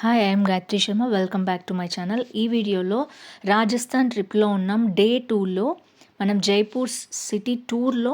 Hi I'm Gayatri Sharma welcome back to my channel ఈ వీడియోలో రాజస్థాన్ ట్రిప్లో ఉన్నాం. డే టూలో మనం జైపూర్ సిటీ టూర్లో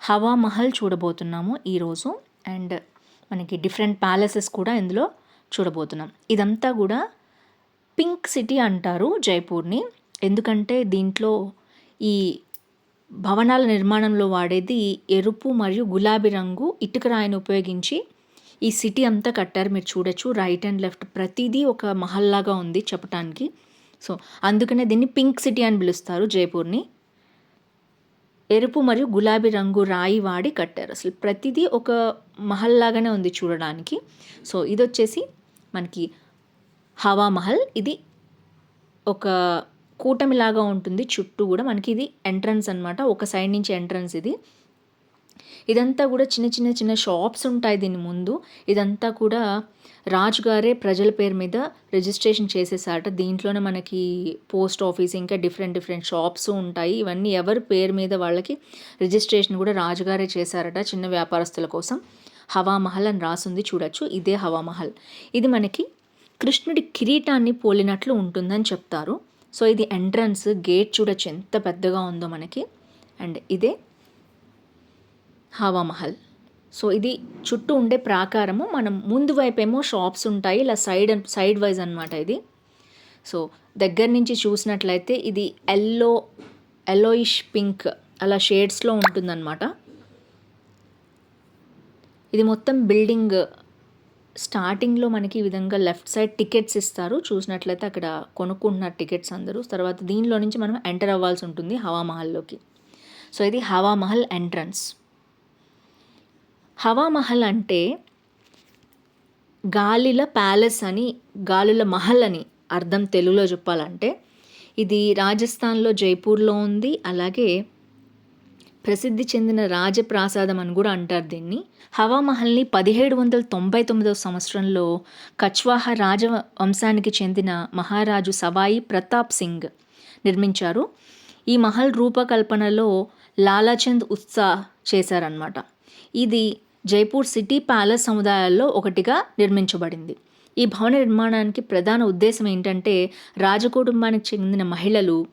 హవా మహల్ చూడబోతున్నాము ఈరోజు. అండ్ మనకి డిఫరెంట్ ప్యాలెసెస్ కూడా ఇందులో చూడబోతున్నాం. ఇదంతా కూడా పింక్ సిటీ అంటారు జైపూర్ని. ఎందుకంటే దీంట్లో ఈ భవనాల నిర్మాణంలో వాడేది ఎరుపు మరియు గులాబీ రంగు ఇటుక రాయిని ఉపయోగించి ఈ సిటీ అంతా కట్టారు మీరు చూడొచ్చు. రైట్ అండ్ లెఫ్ట్ ప్రతిదీ ఒక మహల్లాగా ఉంది చెప్పటానికి. సో అందుకనే దీన్ని పింక్ సిటీ అని పిలుస్తారు జైపూర్ని. ఎరుపు మరియు గులాబీ రంగు రాయి వాడి కట్టారు. అసలు ప్రతిదీ ఒక మహల్లాగానే ఉంది చూడడానికి. సో ఇది వచ్చేసి మనకి హవా మహల్. ఇది ఒక కూటమిలాగా ఉంటుంది. చుట్టూ కూడా మనకి ఇది ఎంట్రన్స్ అనమాట ఒక సైడ్ నుంచి ఎంట్రన్స్ ఇది. ఇదంతా కూడా చిన్న చిన్న చిన్న షాప్స్ ఉంటాయి దీని ముందు. ఇదంతా కూడా రాజుగారే ప్రజల పేరు మీద రిజిస్ట్రేషన్ చేసేసాట దీంట్లోనే మనకి పోస్ట్ ఆఫీస్ ఇంకా డిఫరెంట్ డిఫరెంట్ షాప్స్ ఉంటాయి. ఇవన్నీ ఎవరి పేరు మీద వాళ్ళకి రిజిస్ట్రేషన్ కూడా రాజుగారే చేశారట చిన్న వ్యాపారస్తుల కోసం. హవామహల్ అని రాసుంది చూడొచ్చు. ఇదే హవామహల్. ఇది మనకి కృష్ణుడి కిరీటాన్ని పోలినట్లు ఉంటుందని చెప్తారు. సో ఇది ఎంట్రన్స్ గేట్ చూడొచ్చు ఎంత పెద్దగా ఉందో మనకి. అండ్ ఇదే హవామహల్. సో ఇది చుట్టూ ఉండే ప్రాకారము. మనం ముందు వైపు ఏమో షాప్స్ ఉంటాయి. ఇలా సైడ్ సైడ్ వైజ్ అనమాట ఇది. సో దగ్గర నుంచి చూసినట్లయితే ఇది ఎల్లో ఎల్లోయిష్ పింక్ అలా షేడ్స్లో ఉంటుందన్నమాట. ఇది మొత్తం బిల్డింగ్ స్టార్టింగ్లో మనకి ఈ విధంగా లెఫ్ట్ సైడ్ టికెట్స్ ఇస్తారు. చూసినట్లయితే అక్కడ కొనుక్కుంటున్నారు టికెట్స్ అందరూ. తర్వాత దీనిలో నుంచి మనం ఎంటర్ అవ్వాల్సి ఉంటుంది హవామహల్లోకి. సో ఇది హవామహల్ ఎంట్రన్స్. హవామహల్ అంటే గాలిల ప్యాలెస్ అని గాలుల మహల్ అని అర్థం తెలుగులో చెప్పాలంటే. ఇది రాజస్థాన్లో జైపూర్లో ఉంది అలాగే ప్రసిద్ధి చెందిన రాజప్రాసాదం అని కూడా అంటారు దీన్ని. హవామహల్ని పదిహేడు వందల తొంభై తొమ్మిదవ సంవత్సరంలో కచ్వాహ రాజవంశానికి చెందిన మహారాజు సవాయి ప్రతాప్ సింగ్ నిర్మించారు. ఈ మహల్ రూపకల్పనలో లాలాచంద్ ఉత్సాహ్ చేశారనమాట ఇది జైపూర్ సిటీ ప్యాలెస్ సముదాయాల్లో ఒకటిగా నిర్మించబడింది. ఈ భవన నిర్మాణానికి ప్రధాన ఉద్దేశం ఏంటంటే రాజకుటుంబానికి చెందిన మహిళలు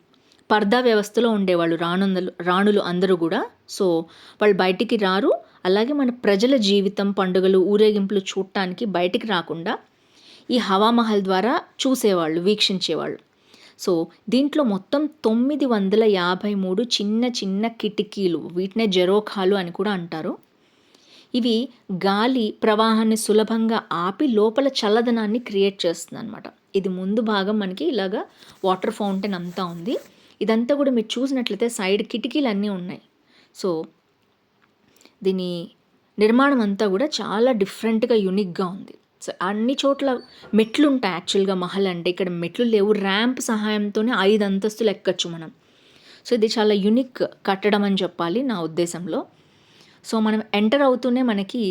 పర్దా వ్యవస్థలో ఉండేవాళ్ళు రానుందలు రాణులు అందరూ కూడా. సో వాళ్ళు బయటికి రారు. అలాగే మన ప్రజల జీవితం పండుగలు ఊరేగింపులు చూడటానికి బయటికి రాకుండా ఈ హవామహల్ ద్వారా చూసేవాళ్ళు వీక్షించేవాళ్ళు. సో దీంట్లో మొత్తం తొమ్మిది వందల యాభై మూడు చిన్న చిన్న కిటికీలు వీటినే జెరోఖాలు అని కూడా అంటారు. ఇవి గాలి ప్రవాహాన్ని సులభంగా ఆపి లోపల చల్లదనాన్ని క్రియేట్ చేస్తుంది అనమాట ఇది ముందు భాగం మనకి ఇలాగా వాటర్ ఫౌంటైన్ అంతా ఉంది. ఇదంతా కూడా మీరు చూసినట్లయితే సైడ్ కిటికీలు అన్నీ ఉన్నాయి. సో దీని నిర్మాణం అంతా కూడా చాలా డిఫరెంట్గా యునిక్గా ఉంది. సో అన్ని చోట్ల మెట్లు ఉంటాయి యాక్చువల్గా మహల్ అంటే. ఇక్కడ మెట్లు లేవు. ర్యాంప్ సహాయంతోనే ఐదు అంతస్తులు ఎక్కచ్చు మనం. సో ఇది చాలా యునిక్ కట్టడం అని చెప్పాలి నా ఉద్దేశంలో. సో మనం ఎంటర్ అవుతూనే మనకి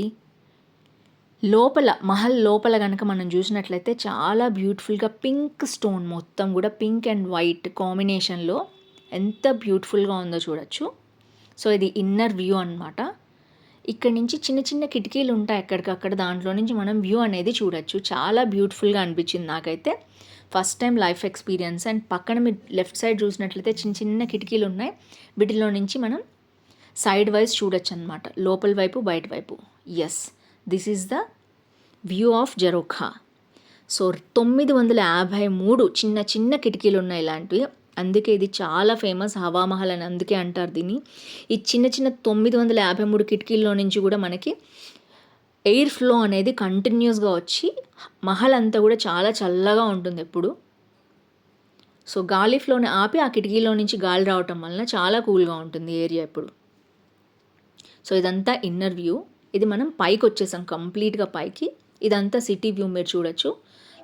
లోపల మహల్ లోపల కనుక మనం చూసినట్లయితే చాలా బ్యూటిఫుల్గా పింక్ స్టోన్ మొత్తం కూడా పింక్ అండ్ వైట్ కాంబినేషన్లో ఎంత బ్యూటిఫుల్గా ఉందో చూడొచ్చు. సో ఇది ఇన్నర్ వ్యూ అనమాట ఇక్కడ నుంచి చిన్న చిన్న కిటికీలు ఉంటాయి ఎక్కడికక్కడ దాంట్లో నుంచి మనం వ్యూ అనేది చూడొచ్చు. చాలా బ్యూటిఫుల్గా అనిపించింది నాకైతే. First time life experience and పక్కన మీరు లెఫ్ట్ సైడ్ చూసినట్లయితే చిన్న చిన్న కిటికీలు ఉన్నాయి. వీటిలో నుంచి మనం సైడ్ వైజ్ చూడొచ్చు అనమాట లోపల వైపు బయట వైపు. Yes this is the view of jharokha so తొమ్మిది వందల యాభై మూడు చిన్న చిన్న కిటికీలు ఉన్నాయి ఇలాంటివి. అందుకే ఇది చాలా ఫేమస్ హవామహల్ అని అందుకే అంటారు దీన్ని. ఈ చిన్న చిన్న తొమ్మిది వందల యాభై మూడు కిటికీల్లో నుంచి కూడా మనకి ఎయిర్ ఫ్లో అనేది కంటిన్యూస్గా వచ్చి మహల్ అంతా కూడా చాలా చల్లగా ఉంటుంది ఎప్పుడు. సో గాలి ఫ్లోని ఆపి ఆ కిటికీలో నుంచి గాలి రావటం వలన చాలా కూల్గా ఉంటుంది ఏరియా ఇప్పుడు సో ఇదంతా ఇన్నర్ వ్యూ ఇది మనం పైకి వచ్చేసాం కంప్లీట్గా పైకి. ఇదంతా సిటీ వ్యూ మీరు చూడొచ్చు.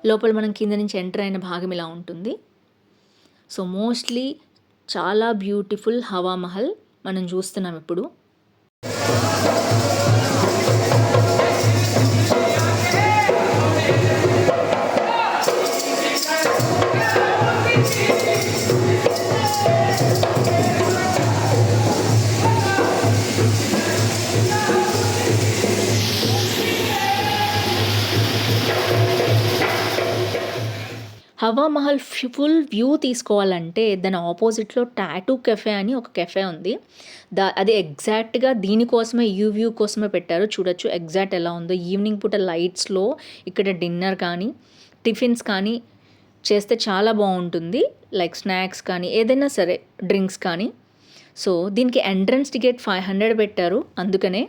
లోపల మనం కింద నుంచి ఎంటర్ అయిన భాగం ఇలా ఉంటుంది. సో మోస్ట్లీ చాలా బ్యూటిఫుల్ హవామహల్ మనం చూస్తున్నాం ఇప్పుడు. హవా మహల్ ఫుల్ వ్యూ తీసుకోవాలంటే దాని ఆపోజిట్లో టాటూ కెఫే అని ఒక కెఫే ఉంది. దా అది ఎగ్జాక్ట్గా దీనికోసమే యూ వ్యూ కోసమే పెట్టారు. చూడొచ్చు ఎగ్జాక్ట్ ఎలా ఉందో. ఈవినింగ్ పూట లైట్స్లో ఇక్కడ డిన్నర్ కానీ టిఫిన్స్ కానీ చేస్తే చాలా బాగుంటుంది. లైక్ స్నాక్స్ కానీ ఏదైనా సరే డ్రింక్స్ కానీ. సో దీనికి ఎంట్రన్స్ టికెట్ ఫైవ్ హండ్రెడ్ పెట్టారు అందుకనే.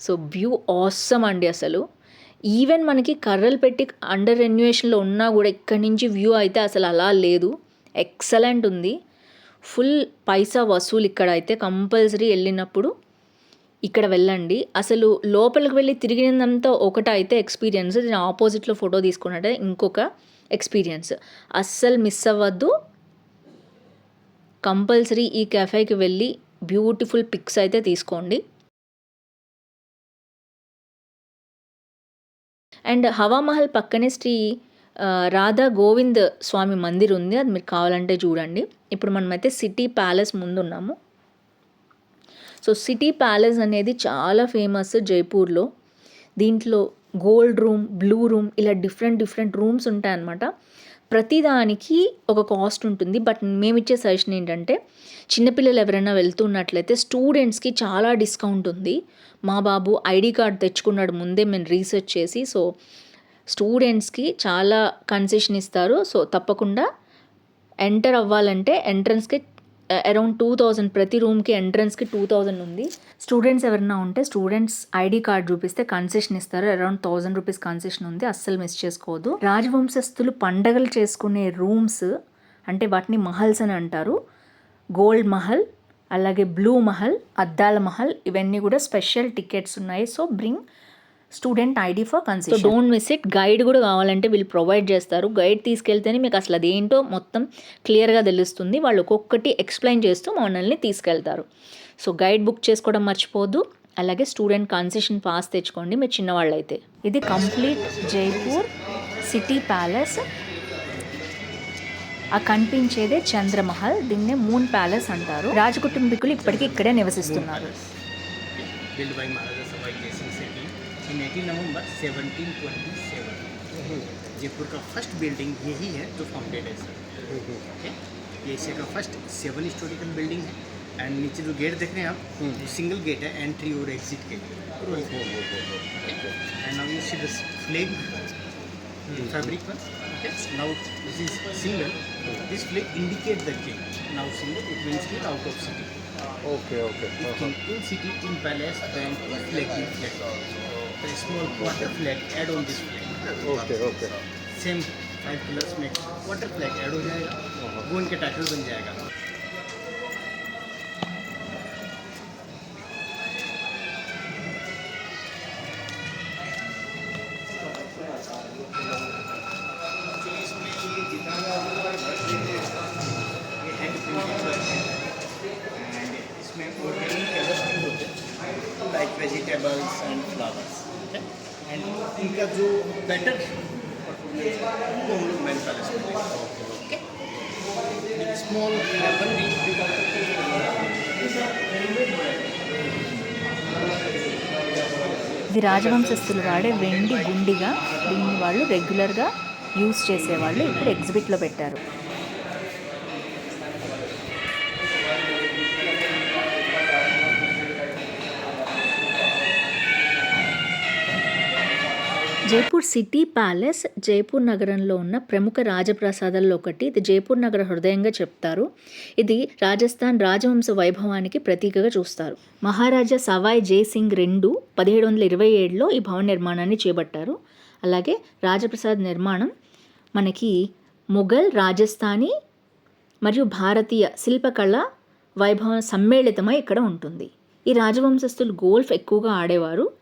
సో వ్యూ ఆసమ్ అండి అసలు. ఈవెన్ మనకి కర్రలు పెట్టి అండర్ రెన్యువేషన్లో ఉన్నా కూడా ఇక్కడి నుంచి వ్యూ అయితే అసలు అలా లేదు. ఎక్సలెంట్ ఉంది. ఫుల్ పైసా వసూలు ఇక్కడ అయితే కంపల్సరీ వెళ్ళినప్పుడు ఇక్కడ వెళ్ళండి. అసలు లోపలికి వెళ్ళి తిరిగినంతా ఒకట అయితే ఎక్స్పీరియన్స్ దీని ఆపోజిట్లో ఫోటో తీసుకున్నట్టే ఇంకొక ఎక్స్పీరియన్స్ అస్సలు మిస్ అవ్వద్దు. కంపల్సరీ ఈ కెఫేకి వెళ్ళి బ్యూటిఫుల్ పిక్స్ అయితే తీసుకోండి. అండ్ హవామహల్ పక్కనే శ్రీ రాధా గోవింద్ స్వామి మందిర్ ఉంది. అది మీరు కావాలంటే చూడండి. ఇప్పుడు మనమైతే సిటీ ప్యాలెస్ ముందు ఉన్నాము. సో సిటీ ప్యాలెస్ అనేది చాలా ఫేమస్ జైపూర్లో. దీంట్లో గోల్డ్ రూమ్ బ్లూ రూమ్ ఇలా డిఫరెంట్ డిఫరెంట్ రూమ్స్ ఉంటాయన్నమాట. ప్రతిదానికి ఒక కాస్ట్ ఉంటుంది. బట్ మేము ఇచ్చే సజెషన్ ఏంటంటే చిన్నపిల్లలు ఎవరైనా వెళ్తున్నట్లయితే స్టూడెంట్స్కి చాలా డిస్కౌంట్ ఉంది. మా బాబు ఐడి కార్డ్ తెచ్చుకున్నాడు ముందే మేము రీసెర్చ్ చేసి సో స్టూడెంట్స్కి చాలా కన్సెషన్ ఇస్తారు. సో తప్పకుండా ఎంటర్ అవ్వాలంటే ఎంట్రన్స్కి అరౌండ్ టూ థౌజండ్ ప్రతి రూమ్కి ఎంట్రన్స్కి టూ థౌజండ్ ఉంది. స్టూడెంట్స్ ఎవరైనా ఉంటే స్టూడెంట్స్ ఐడి కార్డ్ చూపిస్తే కన్సెషన్ ఇస్తారు. అరౌండ్ థౌజండ్ రూపీస్ కన్సెషన్ ఉంది. అస్సలు మిస్ చేసుకోవద్దు రాజవంశస్థులు పండగలు చేసుకునే రూమ్స్ అంటే వాటిని మహల్స్ అని అంటారు. గోల్డ్ మహల్ అలాగే బ్లూ మహల్ అద్దాల మహల్ ఇవన్నీ కూడా స్పెషల్ టికెట్స్ ఉన్నాయి. So bring student ID for concession don't miss it guide కూడా కావాలంటే వీళ్ళు ప్రొవైడ్ చేస్తారు. గైడ్ తీసుకెళ్తేనే మీకు అసలు అదేంటో మొత్తం క్లియర్గా తెలుస్తుంది. వాళ్ళు ఒక్కొక్కటి ఎక్స్ప్లెయిన్ చేస్తూ మనల్ని తీసుకెళ్తారు. సో గైడ్ బుక్ చేసుకోవడం మర్చిపోద్దు అలాగే స్టూడెంట్ కన్సెషన్ పాస్ తెచ్చుకోండి మీరు చిన్నవాళ్ళు అయితే ఇది కంప్లీట్ జైపూర్ సిటీ ప్యాలెస్ ఆ కనిపించేదే చంద్రమహల్. దీన్నే మూన్ ప్యాలెస్ అంటారు. రాజకుటుంబీకులు ఇప్పటికీ ఇక్కడే నివసిస్తున్నారు. In eighteen November seventeen twenty seven Jaipur का फ़र्स्ट बिल्डिंग यही है जो फाउंडेड है सर हम्म। ये एशिया का फ़र्स्ट सेवन हिस्टोरिकल बिल्डिंग है. एंड नीचे जो गेट देख रहे हैं आप हम्म। वो सिंगल गेट है एंट्री और एग्जिट के एंड फ्लेग फैब्रिक पर now this is single this flag indicate the gate now single it means की out of city okay okay in city in palace bank flag in flag a small water flag add on this flag. Okay, okay. Same five colours में water flag add हो Go gone के title बन जाएगा इनका जो better वो हम लोग मैन पैलेस में ओके स्मॉल वेपन भी ఇది రాజవంశస్థులు వాడే వెండి గుండిగా దీన్ని వాళ్ళు రెగ్యులర్గా యూజ్ చేసేవాళ్ళు ఇప్పుడు ఎగ్జిబిట్లో పెట్టారు జైపూర్ సిటీ ప్యాలెస్ జైపూర్ నగరంలో ఉన్న ప్రముఖ రాజప్రసాదాల్లో ఒకటి. ఇది జైపూర్ నగర హృదయంగా చెప్తారు. ఇది రాజస్థాన్ రాజవంశ వైభవానికి ప్రతీకగా చూస్తారు. మహారాజా సవాయ్ జై సింగ్ రెండు పదిహేడు వందల ఇరవై ఏడులో ఈ భవన నిర్మాణాన్ని చేపట్టారు. అలాగే రాజప్రసాద్ నిర్మాణం మనకి మొఘల్ రాజస్థానీ మరియు భారతీయ శిల్పకళ వైభవం సమ్మేళితమై ఇక్కడ ఉంటుంది. ఈ రాజవంశస్థులు గోల్ఫ్ ఎక్కువగా ఆడేవారు.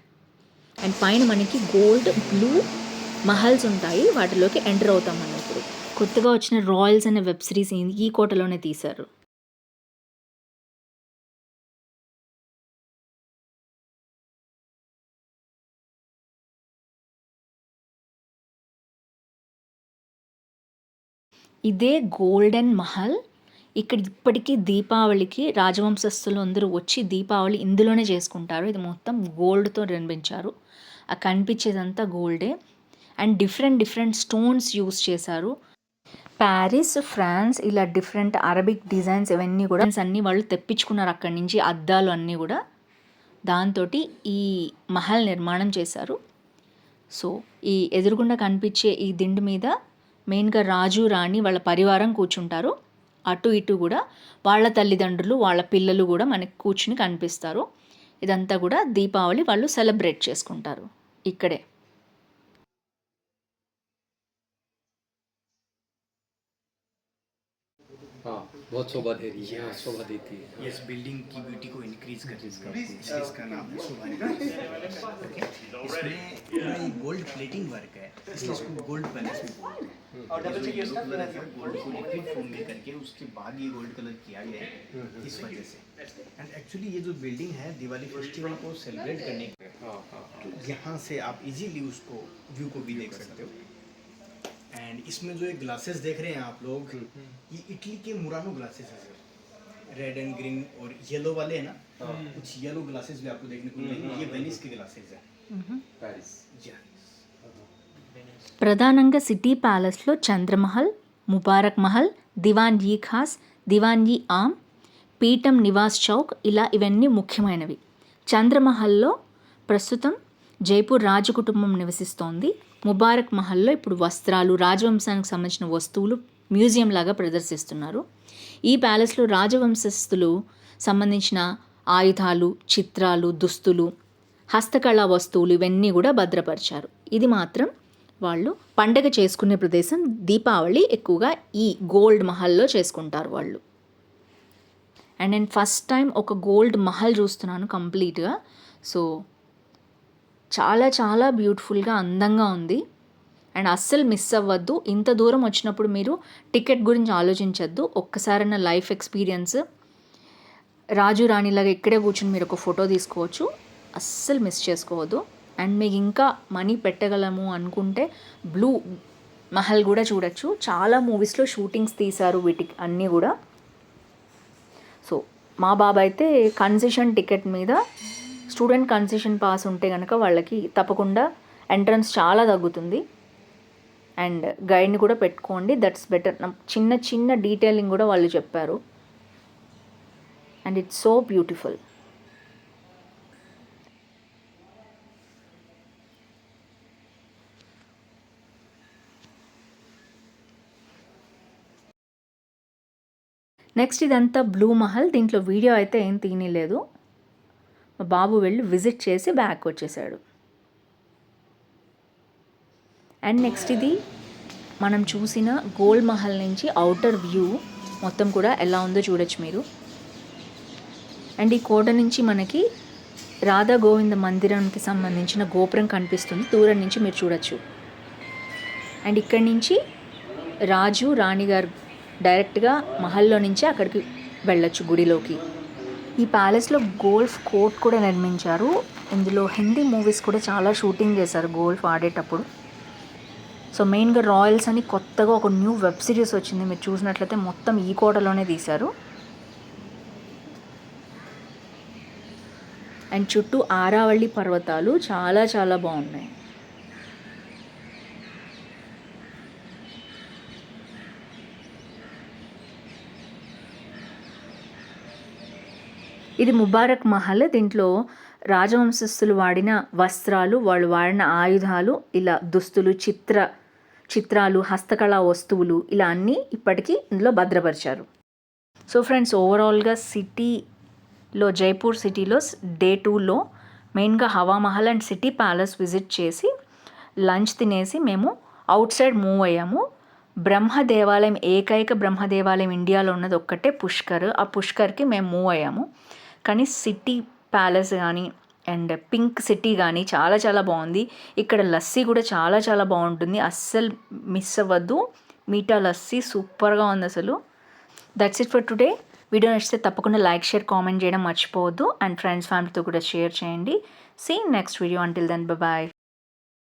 అండ్ పైన మనకి గోల్డ్ బ్లూ మహల్స్ ఉంటాయి. వాటిలోకి ఎంటర్ అవుతాం మనం ఇప్పుడు. కొత్తగా వచ్చిన రాయల్స్ అనే వెబ్ సిరీస్ ఈ కోటలోనే తీశారు. ఇదే గోల్డెన్ మహల్ ఇక్కడ ఇప్పటికీ దీపావళికి రాజవంశస్థులు అందరూ వచ్చి దీపావళి ఇందులోనే చేసుకుంటారు. ఇది మొత్తం గోల్డ్తో నిర్మించారు. ఆ కనిపించేదంతా గోల్డే and different different stones use చేశారు. ప్యారిస్ ఫ్రాన్స్ ఇలా డిఫరెంట్ అరబిక్ డిజైన్స్ ఇవన్నీ కూడా అన్నీ వాళ్ళు తెప్పించుకున్నారు అక్కడి నుంచి అద్దాలు అన్నీ కూడా. దాంతో ఈ మహల్ నిర్మాణం చేశారు. సో ఈ ఎదురుగుండా కనిపించే ఈ దిండు మీద మెయిన్గా రాజు రాణి వాళ్ళ పరివారం కూర్చుంటారు. అటు ఇటు కూడా వాళ్ళ తల్లిదండ్రులు వాళ్ళ పిల్లలు కూడా మనకి కూర్చుని కనిపిస్తారు. ఇదంతా కూడా దీపావళి వాళ్ళు సెలబ్రేట్ చేసుకుంటారు. ఇక్కడే. Oh. बहुत शोभा दे रही है हाँ, शोभा देती है इस बिल्डिंग की ब्यूटी को इंक्रीज कर इसका नाम है शोभा इसमें पूरा गोल्ड प्लेटिंग वर्क है। इसलिए इसको गोल्ड पैलेस भी बोलते हैं। और डबल चेक गोल्ड को लिक्विड फॉर्म में करके उसके बाद ये गोल्ड कलर किया गया है। इस वजह से। एंड एक्चुअली ये जो बिल्डिंग है दिवाली फेस्टिवल को सेलिब्रेट करने के लिए हाँ हाँ हाँ। तो यहाँ से आप इजीली उसको व्यू को भी देख सकते हो। एंड इसमें जो ये ग्लासेस देख रहे हैं आप लोग ये इटली के मुरानो ग्लासेस है सर रेड एंड ग्रीन और येलो वाले हैं ना कुछ येलो ग्लासेस भी आपको देखने को मिलेंगे ये वेनिस के ग्लासेस है पेरिस ప్రధానంగా సిటీ ప్యాలెస్లో చంద్రమహల్ ముబారక్ మహల్ దివాన్ ఈ ఖాస్ దివాన్ ఈ ఆమ్ పీఠం నివాస్ చౌక్ ఇలా ఇవన్నీ ముఖ్యమైనవి చంద్రమహల్లో ప్రస్తుతం జైపూర్ రాజు కుటుంబం నివసిస్తోంది ముబారక్ మహల్లో ఇప్పుడు వస్త్రాలు రాజవంశానికి సంబంధించిన వస్తువులు మ్యూజియం లాగా ప్రదర్శిస్తున్నారు. ఈ ప్యాలెస్లో రాజవంశస్థులు సంబంధించిన ఆయుధాలు చిత్రాలు దుస్తులు హస్తకళా వస్తువులు ఇవన్నీ కూడా భద్రపరిచారు. ఇది మాత్రం వాళ్ళు పండగ చేసుకునే ప్రదేశం దీపావళి ఎక్కువగా ఈ గోల్డ్ మహల్లో చేసుకుంటారు వాళ్ళు. అండ్ నేను ఫస్ట్ టైం ఒక గోల్డ్ మహల్ చూస్తున్నాను కంప్లీట్గా. సో చాలా చాలా బ్యూటిఫుల్గా అందంగా ఉంది. అండ్ అస్సలు మిస్ అవ్వద్దు. ఇంత దూరం వచ్చినప్పుడు మీరు టికెట్ గురించి ఆలోచించద్దు. ఒక్కసారైనా లైఫ్ ఎక్స్పీరియన్స్ రాజు రాణిలాగా ఇక్కడే కూర్చుని మీరు ఒక ఫోటో తీసుకోవచ్చు. అస్సలు మిస్ చేసుకోవద్దు. అండ్ మీకు ఇంకా మనీ పెట్టగలము అనుకుంటే బ్లూ మహల్ కూడా చూడొచ్చు. చాలా మూవీస్లో షూటింగ్స్ తీశారు వీటికి అన్నీ కూడా. సో మా బాబా అయితే కన్సెషన్ టికెట్ మీద స్టూడెంట్ కన్సెషన్ పాస్ ఉంటే కనుక వాళ్ళకి తప్పకుండా ఎంట్రన్స్ చాలా తగ్గుతుంది. అండ్ గైడ్ని కూడా పెట్టుకోండి. That's better. చిన్న చిన్న డీటెయిలింగ్ కూడా వాళ్ళు చెప్పారు. And it's so beautiful. Next ఇదంతా బ్లూ మహల్. దీంట్లో వీడియో అయితే ఏం తీయలేదు. మా బాబు వెళ్ళి విజిట్ చేసి బ్యాక్ వచ్చేసాడు. అండ్ నెక్స్ట్ ఇది మనం చూసిన గోల్డ్ మహల్ నుంచి అవుటర్ వ్యూ మొత్తం కూడా ఎలా ఉందో చూడొచ్చు మీరు. అండ్ ఈ కోట నుంచి మనకి రాధా గోవింద మందిరానికి సంబంధించిన గోపురం కనిపిస్తుంది. దూరం నుంచి మీరు చూడొచ్చు. అండ్ ఇక్కడి నుంచి రాజు రాణిగారు డైరెక్ట్గా మహల్లో నుంచి అక్కడికి వెళ్ళొచ్చు గుడిలోకి. ఈ ప్యాలెస్లో గోల్ఫ్ కోర్ట్ కూడా నిర్మించారు. ఇందులో హిందీ మూవీస్ కూడా చాలా షూటింగ్ చేశారు గోల్ఫ్ ఆడేటప్పుడు. సో మెయిన్గా రాయల్స్ అని కొత్తగా ఒక న్యూ వెబ్ సిరీస్ వచ్చింది. మీరు చూసినట్లయితే మొత్తం ఈ కోటలోనే తీశారు. అండ్ చుట్టూ ఆరావళి పర్వతాలు చాలా చాలా బాగున్నాయి. ఇది ముబారక్ మహల్. దీంట్లో రాజవంశస్థులు వాడిన వస్త్రాలు వాళ్ళు వాడిన ఆయుధాలు ఇలా దుస్తులు చిత్ర చిత్రాలు హస్తకళా వస్తువులు ఇలా అన్నీ ఇప్పటికీ ఇందులో భద్రపరిచారు. సో ఫ్రెండ్స్ ఓవరాల్గా సిటీలో జైపూర్ సిటీలో డే టూలో మెయిన్గా Hawa Mahal and city palace visit చేసి లంచ్ తినేసి మేము అవుట్ సైడ్ మూవ్ అయ్యాము. బ్రహ్మ దేవాలయం ఏకైక బ్రహ్మ దేవాలయం ఇండియాలో ఉన్నది ఒక్కటే పుష్కర్. ఆ పుష్కర్కి మేము మూవ్ అయ్యాము. కానీ సిటీ ప్యాలెస్ కానీ అండ్ పింక్ సిటీ కానీ చాలా చాలా బాగుంది. ఇక్కడ లస్సీ కూడా చాలా చాలా బాగుంటుంది. అస్సలు మిస్ అవ్వద్దు. మీఠా లస్సీ సూపర్గా ఉంది అసలు. That's it for today video నచ్చితే తప్పకుండా లైక్ షేర్ కామెంట్ చేయడం మర్చిపోవద్దు. అండ్ ఫ్రెండ్స్ ఫ్యామిలీతో కూడా షేర్ చేయండి. See next video until then bye